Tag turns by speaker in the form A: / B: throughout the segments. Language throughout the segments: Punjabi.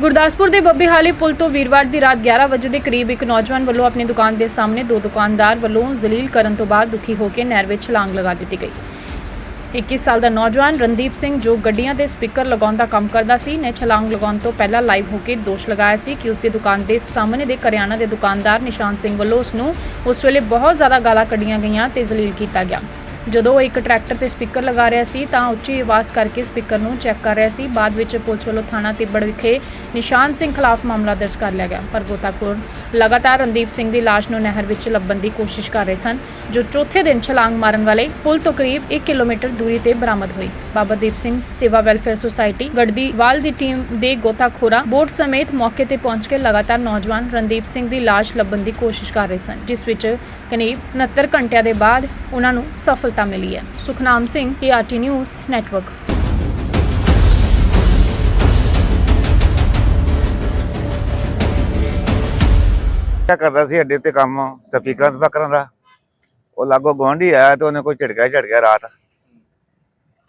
A: ਗੁਰਦਾਸਪੁਰ ਦੇ ਬੱਬੇਹਾਲੀ ਪੁਲ ਤੋਂ ਵੀਰਵਾਰ ਦੀ ਰਾਤ 11 ਵਜੇ ਦੇ ਕਰੀਬ ਇੱਕ ਨੌਜਵਾਨ ਵੱਲੋਂ ਆਪਣੀ ਦੁਕਾਨ ਦੇ ਸਾਹਮਣੇ ਦੋ ਦੁਕਾਨਦਾਰ ਵੱਲੋਂ ਜ਼ਲੀਲ ਕਰਨ ਤੋਂ ਬਾਅਦ ਦੁਖੀ ਹੋ ਕੇ ਨਹਿਰ ਵਿੱਚ ਛਲਾਂਗ ਲਗਾ ਦਿੱਤੀ ਗਈ। 21 ਸਾਲ ਦਾ ਨੌਜਵਾਨ ਰਣਦੀਪ ਸਿੰਘ ਜੋ ਗੱਡੀਆਂ ਦੇ ਸਪੀਕਰ ਲਗਾਉਣ ਦਾ ਕੰਮ ਕਰਦਾ ਸੀ, ਨੇ ਛਲਾਂਗ ਲਗਾਉਣ ਤੋਂ ਪਹਿਲਾਂ ਲਾਈਵ ਹੋ ਕੇ ਦੋਸ਼ ਲਗਾਇਆ ਸੀ ਕਿ ਉਸ ਦੀ ਦੁਕਾਨ ਦੇ ਸਾਹਮਣੇ ਦੇ ਕਰਿਆਨਾ ਦੇ ਦੁਕਾਨਦਾਰ ਨਿਸ਼ਾਨ ਸਿੰਘ ਵੱਲੋਂ ਉਸ ਨੂੰ ਉਸ ਵੇਲੇ ਬਹੁਤ ਜ਼ਿਆਦਾ ਗਾਲਾਂ ਕੱਢੀਆਂ ਗਈਆਂ ਤੇ ਜ਼ਲੀਲ ਕੀਤਾ ਗਿਆ। ਜਦੋਂ ਉਹ ਇੱਕ ਟਰੈਕਟਰ ਤੇ ਸਪੀਕਰ ਲਗਾ ਰਿਹਾ ਸੀ ਤਾਂ ਉੱਚੀ ਆਵਾਜ਼ ਕਰਕੇ ਸਪੀਕਰ ਨੂੰ ਚੈੱਕ ਕਰ ਰਿਹਾ ਸੀ। ਬਾਅਦ ਵਿੱਚ ਪੁਲਿਸ ਵੱਲੋਂ ਥਾਣਾ ਤਿੱਬੜ ਵਿਖੇ ਨਿਸ਼ਾਨ ਸਿੰਘ ਖਿਲਾਫ ਮਾਮਲਾ ਦਰਜ ਕਰ ਲਿਆ ਗਿਆ। ਪਰ ਗੋਤਾਖੋਰ ਲਗਾਤਾਰ ਰਣਦੀਪ ਸਿੰਘ ਦੀ ਲਾਸ਼ ਨੂੰ ਨਹਿਰ ਵਿੱਚ ਲੱਭਣ ਦੀ ਕੋਸ਼ਿਸ਼ ਕਰ ਰਹੇ ਸਨ, ਜੋ ਚੌਥੇ ਦਿਨ ਛਲਾਂਗ ਮਾਰਨ ਵਾਲੇ ਪੁਲ ਤੋਂ ਕਰੀਬ 1 ਕਿਲੋਮੀਟਰ ਦੂਰੀ ਤੇ ਬਰਾਮਦ ਹੋਈ। ਬਾਬਾ ਦੀਪ ਸਿੰਘ, ਸੇਵਾ ਵੈਲਫੇਅਰ ਸੁਸਾਇਟੀ ਗੜਦੀਵਾਲ ਦੀ ਟੀਮ ਦੇ ਗੋਤਾਖੋਰਾਂ ਬੋਟ ਸਮੇਤ ਮੌਕੇ ਤੇ ਪਹੁੰਚ ਕੇ ਲਗਾਤਾਰ ਨੌਜਵਾਨ ਰਣਦੀਪ ਸਿੰਘ ਦੀ ਲਾਸ਼ ਲੱਭਣ ਦੀ ਕੋਸ਼ਿਸ਼ ਕਰ ਰਹੇ ਸਨ, ਜਿਸ ਵਿੱਚ ਕਰੀਬ 69 ਘੰਟਿਆਂ ਦੇ ਬਾਅਦ ਉਹਨਾਂ ਨੂੰ ਸਫਲਤਾ ਮਿਲੀ ਹੈ। Sukhnam Singh T news network
B: ਕਿਆ ਕਰਦਾ ਸੀ, ਅੱਡੇ ਤੇ ਕੰਮ ਸਪੀਕਰਾਂ ਤੇ ਦਾ? ਉਹ ਲਾਗੋ ਗਵਾਂਢੀ ਆਇਆ ਤੇ ਉਹਨੇ ਕੋਈ ਝਟਕਾ ਝਟਕਿਆ ਰਾਤ।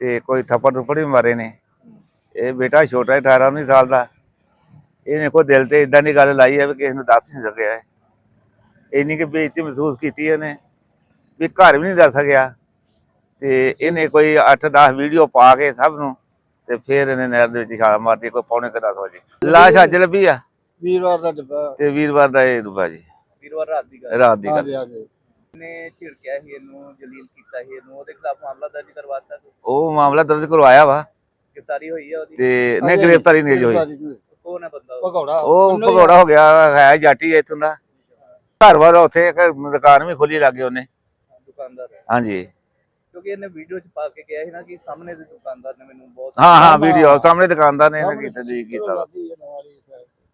B: ਤੇ ਕੋਈ ਥੱਪੜ ਥੁੱਪੜ ਵੀ ਮਾਰੇ ਨੇ। ਇਹ ਬੇਟਾ ਛੋਟਾ ਹੈ 18 19 ਸਾਲ ਦਾ। ਇਹਨੇ ਕੋਈ ਦਿਲ ਤੇ ਇਦਾਂ ਦੀ ਗੱਲ ਲਾਈ ਹੈ ਵੀ ਕਿਸੇ ਨੂੰ ਦੱਸ ਨਹੀਂ ਸਕਿਆ ਹੈ। ਇੰਨੀ ਕਿ ਬੇਇੱਜ਼ਤੀ ਮਹਿਸੂਸ ਕੀਤੀ ਇਹਨੇ ਵੀ ਘਰ ਵੀ ਨਹੀਂ ਦੱਸ ਸਕਿਆ। ਤੇ ਇਹਨੇ ਕੋਈ 8-10 ਵੀਡੀਓ ਪਾ ਕੇ ਸਭ ਨੂੰ ਤੇ ਫਿਰ ਇਹਨੇ ਨਹਿਰ ਦੇ ਵਿੱਚ ਛਾਲ ਮਾਰਤੀ ਕੋਈ ਪੌਣੇ ਕੁ 10 ਵਜੇ। ਲਾਸ਼ ਅੱਜ ਲੱਭੀ ਆ?
C: ਵੀਰਵਾਰ ਦਾ ਡੱਬਾ।
B: ਤੇ ਵੀਰਵਾਰ ਦਾ ਇਹ ਦੁਬਾ ਜੀ।
D: ਵੀਰਵਾਰ ਰਾਤ ਦੀ ਗੱਲ।
B: ਰਾਤ ਦੀ ਗੱਲ।
D: ਨੇ ਝਿੜਕਿਆ ਸੀ ਇਹਨੂੰ ਜਲੀਲ ਕੀਤਾ ਸੀ ਇਹਨੂੰ ਉਹਦੇ ਖਿਲਾਫ ਮਾਮਲਾ ਦਰਜ ਕਰਵਾਤਾ
B: ਉਹ ਮਾਮਲਾ ਦਰਜ ਕਰਵਾਇਆ ਵਾ।
D: ਗ੍ਰਿਫਤਾਰੀ ਹੋਈ ਹੈ ਉਹਦੀ।
B: ਤੇ ਨੇ ਗ੍ਰਿਫਤਾਰੀ ਨਹੀਂ ਹੋਈ।
D: ਕੌਣ ਹੈ ਬੰਦਾ ਉਹ?
C: ਭਗੌੜਾ।
B: ਉਹ
C: ਹੀ
B: ਭਗੌੜਾ ਹੋ ਗਿਆ ਹੈ ਜਾਟੀ ਇੱਥੋਂ ਦਾ। ਘਰ ਵਾਰ ਉੱਥੇ ਇੱਕ ਦੁਕਾਨ ਵੀ ਖੋਲੀ ਲੱਗੇ ਉਹਨੇ।
D: ਦੁਕਾਨਦਾਰ ਹੈ।
B: ਹਾਂਜੀ।
D: ਕਿਉਂਕਿ ਇਹਨੇ ਵੀਡੀਓ ਚ ਪਾ ਕੇ ਕਿਹਾ ਸੀ ਨਾ ਕਿ ਸਾਹਮਣੇ ਦੇ ਦੁਕਾਨਦਾਰ ਨੇ ਮੈਨੂੰ ਬਹੁਤ
B: ਹਾਂ ਹਾਂ ਵੀਡੀਓ ਸਾਹਮਣੇ ਦੁਕਾਨਦਾਰ ਨੇ ਇਹਨੇ ਕੀਤਾ ਜੀ ਕੀਤਾ। ਵਾ।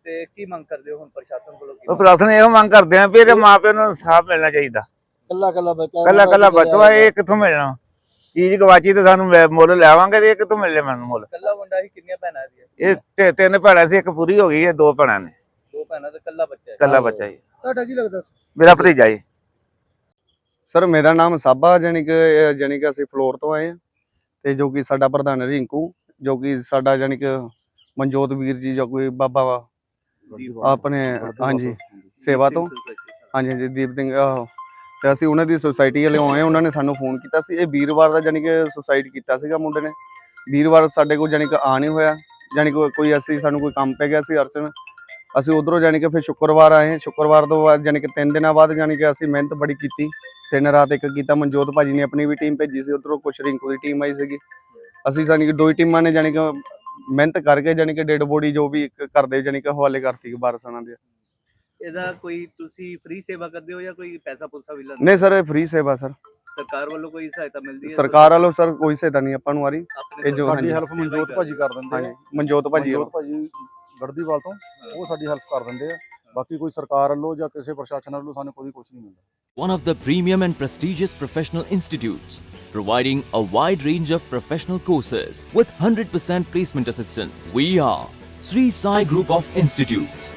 D: ਤੇ ਕੀ ਮੰਗ ਕਰਦੇ ਹੋ ਹੁਣ ਪ੍ਰਸ਼ਾਸਨ ਕੋਲੋਂ? ਕੀ
B: ਉਹ ਪ੍ਰਸ਼ਾਸਨ ਇਹੋ ਮੰਗ ਕਰਦੇ ਆ ਵੀ ਇਹਦੇ ਮਾਪਿਆਂ ਨੂੰ ਇਨਸਾਫ ਮਿਲਣਾ ਚਾਹੀਦਾ।
C: ਕੱਲਾ ਕੱਲਾ ਬੱਚਾ
B: ਕੱਲਾ ਕੱਲਾ ਬੱਚਾ ਇਹ ਕਿੱਥੋਂ ਮਿਲਣਾ? ਚੀਜ਼ ਗਵਾਚੀ ਤੇ ਸਾਨੂੰ ਮੈਂ ਮੁੱਲ ਲੈਵਾਂਗੇ ਤੇ ਇਹ ਕਿੱਥੋਂ ਮਿਲਣੇ ਮੈਨੂੰ ਮੁੱਲ।
D: ਕੱਲਾ ਮੁੰਡਾ ਸੀ ਕਿੰਨੀਆਂ ਭੈਣਾਂ ਦੀਆਂ
B: ਇਹ ਤੇ- ਤਿੰਨ ਭੈਣਾਂ ਸੀ ਇੱਕ ਪੂਰੀ ਹੋ ਗਈ ਹੈ ਦੋ ਭੈਣਾਂ ਨੇ।
D: ਦੋ ਭੈਣਾਂ ਤੇ ਕੱਲਾ ਬੱਚਾ ਹੈ।
B: ਕੱਲਾ ਬੱਚਾ ਜੀ।
C: ਤੁਹਾਡਾ ਕੀ ਲੱਗਦਾ
B: ਮੇਰਾ ਭਤੀਜਾ ਜੀ।
E: ਸਰ ਮੇਰਾ ਨਾਮ ਸਾਬਾ ਜਾਣੀ ਕਿ ਜਾਣੀ ਕਿ ਅਸੀਂ ਫਲੋਰ ਤੋਂ ਆਏ ਹਾਂ ਤੇ ਜੋ ਕਿ ਸਾਡਾ ਪ੍ਰਧਾਨ ਰਿੰਕੂ ਜੋ ਕਿ ਸਾਡਾ ਜਾਣੀ ਕਿ ਮਨਜੋਤ ਵੀਰ ਜੀ ਜੋ ਕੋਈ ਬਾਬਾ ਵਾ ਆਪਣੇ ਹਾਂਜੀ ਸੇਵਾ ਤੋਂ। ਹਾਂਜੀ ਹਾਂਜੀ ਦੀਪ ਸਿੰਘ ਆਹੋ। ਤੇ ਅਸੀਂ ਉਹਨਾਂ ਦੀ ਸੁਸਾਇਟੀ ਵਾਲੇ ਆਏ ਉਹਨਾਂ ਨੇ ਸਾਨੂੰ ਫੋਨ ਕੀਤਾ ਸੀ ਇਹ ਵੀਰਵਾਰ ਦਾ ਜਾਣੀ ਕਿ ਸੁਸਾਈਡ ਕੀਤਾ ਸੀਗਾ ਮੁੰਡੇ ਨੇ ਵੀਰਵਾਰ ਸਾਡੇ ਕੋਲ ਜਾਣੀ ਕਿ ਆ ਨਹੀਂ ਹੋਇਆ ਜਾਣੀ ਕਿ ਕੋਈ ਅਸੀਂ ਸਾਨੂੰ ਕੋਈ ਕੰਮ ਪੈ ਗਿਆ ਸੀ ਅਰਚਨ ਅਸੀਂ ਉਧਰੋਂ ਜਾਣੀ ਕਿ ਫਿਰ ਸ਼ੁੱਕਰਵਾਰ ਆਏ ਸ਼ੁੱਕਰਵਾਰ ਤੋਂ ਬਾਅਦ ਜਾਣੀ ਕਿ ਤਿੰਨ ਦਿਨਾਂ ਬਾਅਦ ਜਾਣੀ ਕਿ ਅਸੀਂ ਮਿਹਨਤ ਬੜੀ ਕੀਤੀ ਤਿੰਨ ਰਾਤ ਇੱਕ ਕੀਤਾ ਮਨਜੋਤ ਭਾਜੀ ਨੇ ਆਪਣੀ ਵੀ ਟੀਮ ਭੇਜੀ ਸੀ ਉਧਰੋਂ ਕੁਛ ਰਿੰਕੂ ਦੀ ਟੀਮ ਆਈ ਸੀਗੀ ਅਸੀਂ ਜਾਣੀ ਕਿ ਦੋ ਹੀ ਟੀਮਾਂ ਨੇ ਜਾਣੀ ਕਿ ਮਿਹਨਤ ਕਰਕੇ ਜਾਣੀ ਕਿ ਡੈਡ ਬੋਡੀ ਜੋ ਵੀ ਇੱਕ ਕਰਦੇ ਜਾਣੀ ਕਿ ਹਵਾਲੇ ਕਰਤੀ ਬਾਰਸਾਨਾ ਦੇ
D: ਇਹਦਾ ਕੋਈ ਤੁਸੀਂ ਫ੍ਰੀ ਸੇਵਾ ਕਰਦੇ ਹੋ ਜਾਂ ਕੋਈ ਪੈਸਾ ਪੂਸਾ ਵੀ ਲੈਂਦੇ
E: ਨਹੀਂ ਸਰ ਇਹ ਫ੍ਰੀ ਸੇਵਾ ਸਰ।
D: ਸਰਕਾਰ ਵੱਲੋਂ ਕੋਈ ਸਹਾਇਤਾ ਮਿਲਦੀ ਹੈ?
E: ਸਰਕਾਰ ਵੱਲੋਂ ਸਰ ਕੋਈ ਸਹਾਇਤਾ ਨਹੀਂ ਆਪਾਂ ਨੂੰ ਆ ਰਹੀ।
D: ਆਪਣੇ
E: ਇਹ ਜੋ
D: ਕੋਲ
E: ਹਾਂਜੀ,
C: ਸਾਡੀ ਹੈਲਪ ਮਨਜੋਤ ਭਾਜੀ ਕਰ ਦਿੰਦੇ
E: ਹਾਂਜੀ
C: ਆ
E: ਮਨਜੋਤ ਭਾਜੀ
C: ਮਨਜੋਤ ਭਾਜੀ ਗੜਦੀਵਾਲ ਤੋਂ ਉਹ ਸਾਡੀ ਹੈਲਪ ਕਰ ਦਿੰਦੇ ਆ। ਬਾਕੀ ਕੋਈ ਸਰਕਾਰ ਵੱਲੋਂ ਜਾਂ ਕਿਸੇ ਪ੍ਰਸ਼ਾਸਨ ਵੱਲੋਂ ਸਾਨੂੰ ਕੋਈ ਕੁਝ ਨਹੀਂ ਮਿਲਦਾ।
F: One of the premium and prestigious professional institutes, providing a wide range of professional courses with 100% placement assistance. We are Sri Sai Group of Institutes,